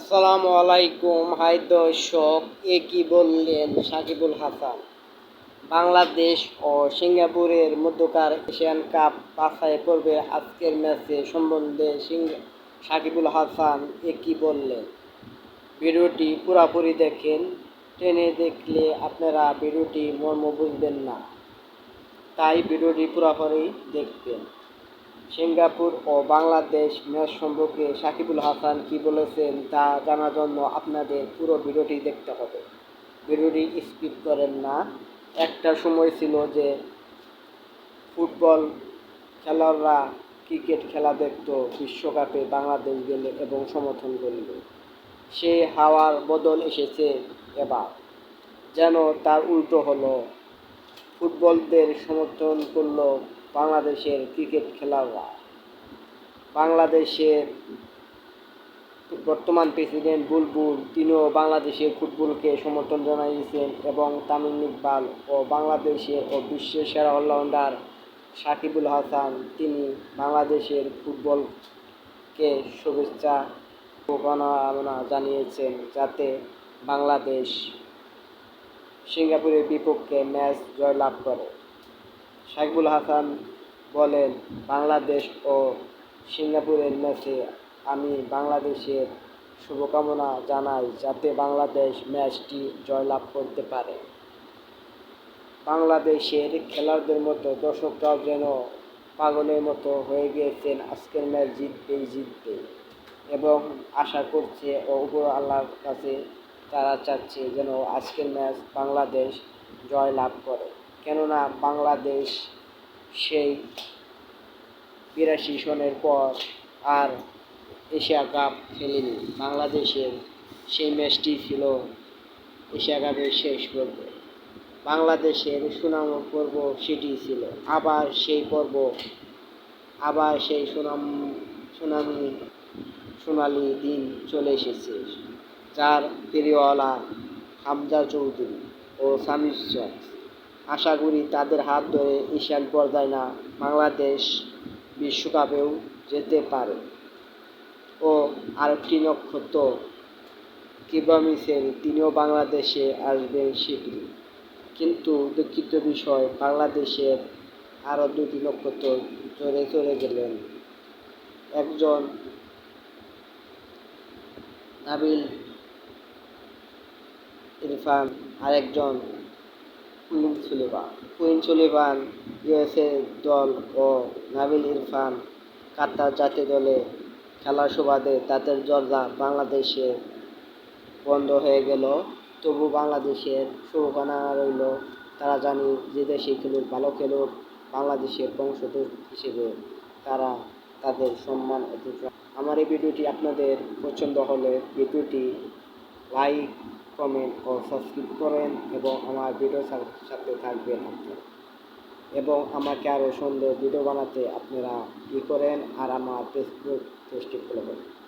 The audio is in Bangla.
আসসালামু আলাইকুম। হাই দর্শক, এ কি বললেন সাকিবুল হাসান? বাংলাদেশ ও সিঙ্গাপুরের মধ্যকার এশিয়ান কাপ বাছাই পর্বে আজকের ম্যাচে সম্বন্ধে সাকিবুল হাসান এ কি বললেন? ভিডিওটি পুরাপুরি দেখেন। টেনে দেখলে আপনারা ভিডিওটি মর্ম বুঝবেন না। তাই ভিডিওটি পুরাপুরি দেখবেন। সিঙ্গাপুর ও বাংলাদেশ ম্যাচ সম্পর্কে সাকিবুল হাসান কি বলেছেন তা জানার জন্য আপনাদের পুরো ভিডিওটি দেখতে হবে। ভিডিওটি স্কিপ করেন না। একটা সময় ছিল যে ফুটবল খেলোয়াড়রা ক্রিকেট খেলা দেখত, বিশ্বকাপে বাংলাদেশ গেলে এবং সমর্থন করলে। সে হাওয়ার বদল এসেছে এবার। যেন তার উল্টো হলো, ফুটবলদের সমর্থন করল বাংলাদেশের ক্রিকেট খেলোয়াড়রা বাংলাদেশের বর্তমান প্রেসিডেন্ট বুলবুল, তিনিও বাংলাদেশের ফুটবলকে সমর্থন জানিয়েছেন এবং তামিম ইকবাল ও বাংলাদেশের ও বিশ্বের সেরা অলরাউন্ডার সাকিবুল হাসান, তিনি বাংলাদেশের ফুটবলকে শুভেচ্ছা শুভকামনা জানিয়েছেন যাতে বাংলাদেশ সিঙ্গাপুরের বিপক্ষে ম্যাচ জয়লাভ করে। সাকিবুল হাসান বলেন, বাংলাদেশ ও সিঙ্গাপুরের ম্যাচে আমি বাংলাদেশের শুভকামনা জানাই যাতে বাংলাদেশ ম্যাচটি জয়লাভ করতে পারে। বাংলাদেশের খেলোয়াড়দের মতো দর্শকরাও যেন পাগলের মতো হয়ে গিয়েছেন আজকের ম্যাচ জিতবেই জিতবে এবং আশা করছে ও উপর আল্লাহর কাছে তারা চাচ্ছে যেন আজকের ম্যাচ বাংলাদেশ জয় লাভ করে। কেননা বাংলাদেশ সেই বিরাশি সনের পর আর এশিয়া কাপ খেলেনি। বাংলাদেশের সেই ম্যাচটি ছিল এশিয়া কাপের শেষ পর্ব। বাংলাদেশের সুনাম পর্ব সেটি ছিল। আবার সেই পর্ব, আবার সেই সুনাম, সুনামি, সোনালি দিন চলে এসেছে, যার প্রিয়ওয়ালা হামজা চৌধুরী ও সামির আশা করি তাদের হাত ধরে এশিয়ান পর্যায়ে না, বাংলাদেশ বিশ্বকাপেও যেতে পারে। ও আরেকটি নক্ষত্র কিবা মিসেল তিনিও বাংলাদেশে আসবেন শীঘ্রই। কিন্তু দুঃখিত বিষয়, বাংলাদেশের আরও দুটি নক্ষত্র চলে চলে গেলেন। একজন নাবিল ইরফান, আরেকজন Quinn Sullivan Quinn Sullivan USA দল ও নাবিল ইরফান কাতার জাতীয় দলে খেলার সুবাদে তাদের দরজা বাংলাদেশে বন্ধ হয়ে গেল। তবু বাংলাদেশের শুভকামনা রইল তারা জানি যে দেশে খেলুক, ভালো খেলুক, বাংলাদেশের বংশধর হিসেবে তারা তাদের সম্মান অধিকার। আমার এই ভিডিওটি আপনাদের পছন্দ হলে ভিডিওটি লাইক কমেন্ট ও সাবস্ক্রাইব করেন এবং আমার ভিডিও সাথে থাকবেন আপনারা। এবং আমাকে আরও সুন্দর ভিডিও বানাতে আপনারা ই করেন আর আমার ফেসবুক পেজটি ফলো করেন।